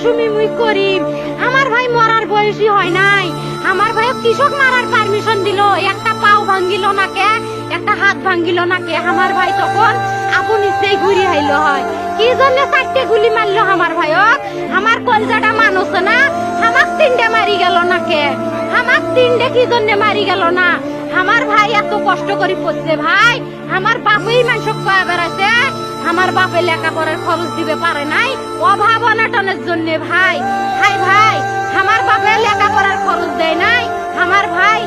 মুই করিম আমার ভাই মরার বয়সী হয় নাই। আমার ভাই কৃষক মারার পারমিশন দিল। একটা পাও ভাঙ্গিল না কে? একটা হাত ভাঙ্গিল না কে? আমার ভাই তখন আপন ইচ্ছেই ঘুরি হাইলো হয়। কি জন্য চারটে গুলি মারলো আমার ভাইক আমার কলজাটা মানুষ না? আমাক তিনটে মারি গেল না কে? আমাক তিনটে কি জন্য মারি গেল না? আমার ভাই এত কষ্ট করে পড়ছে ভাই। আমার বাপই মানুষ কয়ে বেড়াচ্ছে আমার বাপে লেখাপড়ার খরচ দিবে পারে নাই? অভাব অনাটনের জন্য ভাই। হাই ভাই, আমার বাপে লেখাপড়ার খরচ দেয় নাই? আমার ভাই